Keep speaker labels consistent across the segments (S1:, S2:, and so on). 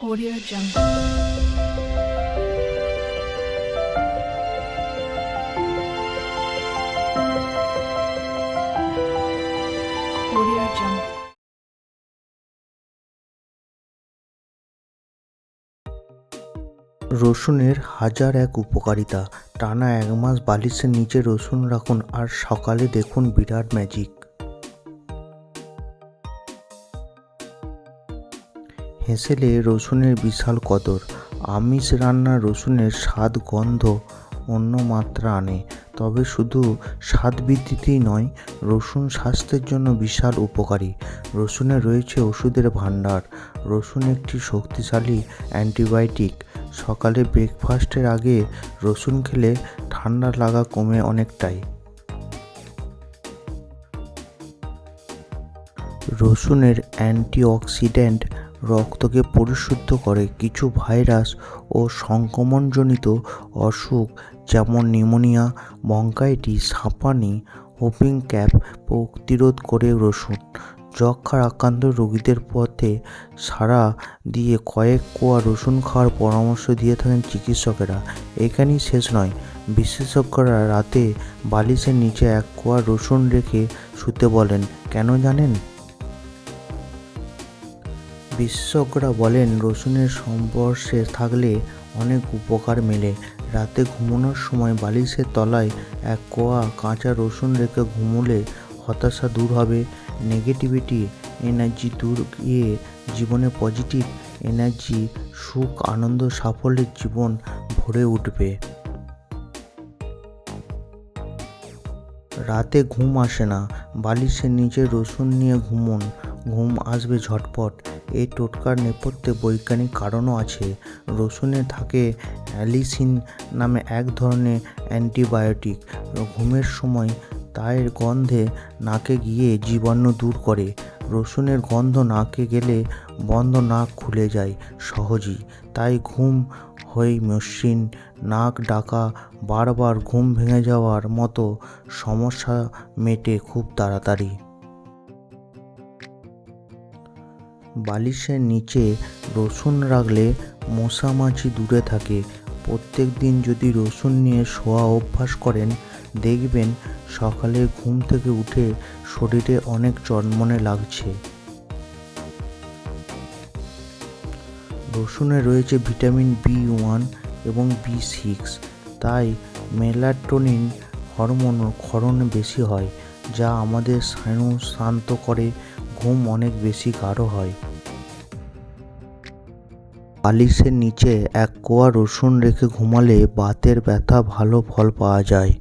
S1: Audio Jungle.
S2: রসুনের হাজার এক উপকারিতা। টানা এক মাস বালিশের নিচে রসুন রাখুন আর সকালে দেখুন বিরাট ম্যাজিক হেঁসেলে রসুনের বিশাল কদর। আমিষ রান্না রসুনের স্বাদ, গন্ধ অন্য মাত্রা আনে, তবে শুধু স্বাদ বৃদ্ধিতেই নয়, রসুন স্বাস্থ্যের জন্য বিশাল উপকারী। রসুনে রয়েছে ওষুধের ভাণ্ডার। রসুন একটি শক্তিশালী অ্যান্টিবায়োটিক। সকালে ব্রেকফাস্টের আগে রসুন খেলে ঠান্ডা লাগা কমে অনেকটাই। রসুনের অ্যান্টিঅক্সিডেন্ট রক্তকে পরিশুদ্ধ করে কিছু ভাইরাস ও সংক্রমণজনিত অসুখ যেমন নিউমোনিয়া, বঙ্কাইটিস, হাঁপানি, হোপিং ক্যাপ প্রতিরোধ করে রসুন। যক্ষার আক্রান্ত রোগীদের পথে সারা দিয়ে কয়েক কোয়া রসুন খাওয়ার পরামর্শ দিয়ে থাকেন চিকিৎসকেরা। এখানেই শেষ নয়। বিশেষজ্ঞরা রাতে বালিশের নিচে এক কোয়া রসুন রেখে শুতে বলেন, কেন জানেন? বিশেষজ্ঞরা বলেন, রসুনের সংস্পর্শে থাকলে অনেক উপকার মেলে। রাতে ঘুমানোর সময় বালিশের তলায় এক কোয়া কাঁচা রসুন রেখে ঘুমোলে হতাশা দূর হবে। নেগেটিভিটি, এনার্জি দূর গিয়ে জীবনে পজিটিভ এনার্জি, সুখ, আনন্দ, সাফল্যের জীবন ভরে উঠবে। রাতে ঘুম আসে না। বালিশের নিচে রসুন নিয়ে ঘুমোন। ঘুম আসবে ঝটপট। এই টোটকার নেপথ্যে বৈজ্ঞানিক কারণও আছে। রসুনে থাকে অ্যালিসিন নামে এক ধরনের অ্যান্টিবায়োটিক ঘুমের সময় তার গন্ধে নাকে গিয়ে জীবাণু দূর করে। রসুনের গন্ধ নাকে গেলে বন্ধ নাক খুলে যায় সহজেই। তাই ঘুম হয় মসৃণ, নাক ডাকা, বারবার ঘুম ভেঙে যাওয়ার মতো সমস্যা মেটে খুব তাড়াতাড়ি। বালিশের নিচে রসুন রাখলে মশা মাছি দূরে থাকে। প্রত্যেক দিন যদি রসুন নিয়ে শোয়া অভ্যাস করেন, দেখবেন সকালে ঘুম থেকে উঠে শরীরে অনেক চনমনে লাগছে। রসুনে রয়েছে ভিটামিন বি ওয়ান এবং বি সিক্স, তাই মেলাটোনিন হরমোন ক্ষরণ বেশি হয়, যা আমাদের স্নায়ু শান্ত করে ঘুম অনেক বেশি গাঢ় হয়। বালিশের নিচে এক কোয়া রসুন রেখে ঘুমালে বাতের ব্যথা ভালো ফল পাওয়া যায়।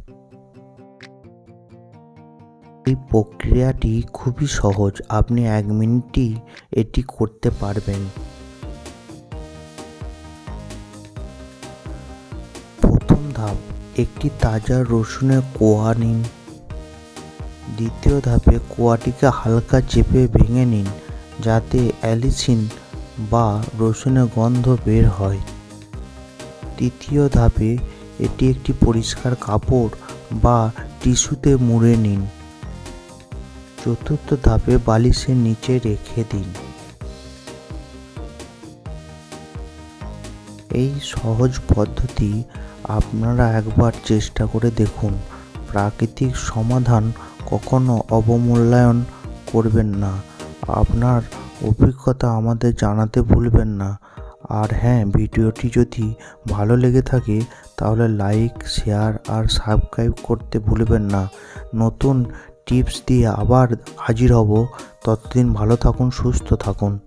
S2: এই প্রক্রিয়াটি খুবই সহজ। আপনি এক মিনিটই এটি করতে পারবেন। প্রথম ধাপ, একটি তাজা রসুনের কোয়া নিন। দ্বিতীয় ধাপে কোয়াটিকে হালকা চেপে ভেঙে নিন, যাতে অ্যালিসিন বা রসুনের গন্ধ বের হয়। তৃতীয় ধাপে এটি একটি পরিষ্কার কাপড় বা টিস্যুতে মুড়ে নিন। চতুর্থ ধাপে বালিশের নিচে রেখে দিন। এই সহজ পদ্ধতি আপনারা একবার চেষ্টা করে দেখুন। প্রাকৃতিক সমাধান কখনো অবমূল্যায়ন করবেন না। আপনার অভিজ্ঞতা আমাদের জানাতে ভুলবেন না। আর হ্যাঁ ভিডিওটি যদি ভালো লেগে থাকে, তাহলে লাইক, শেয়ার আর সাবস্ক্রাইব করতে ভুলবেন না। নতুন টিপস দিয়ে আবার হাজির হব। ততদিন ভালো থাকুন, সুস্থ থাকুন।